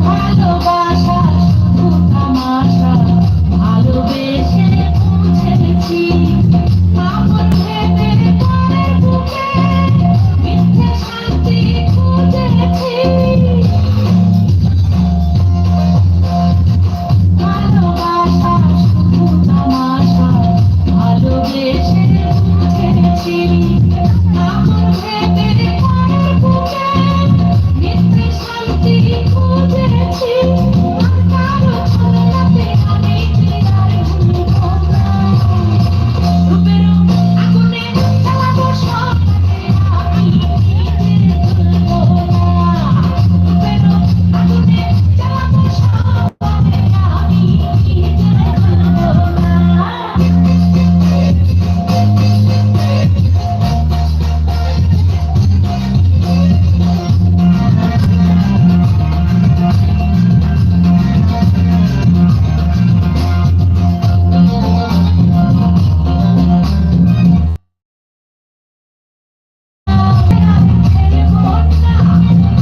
ভালোবাসা তামাশা ভালোবেসে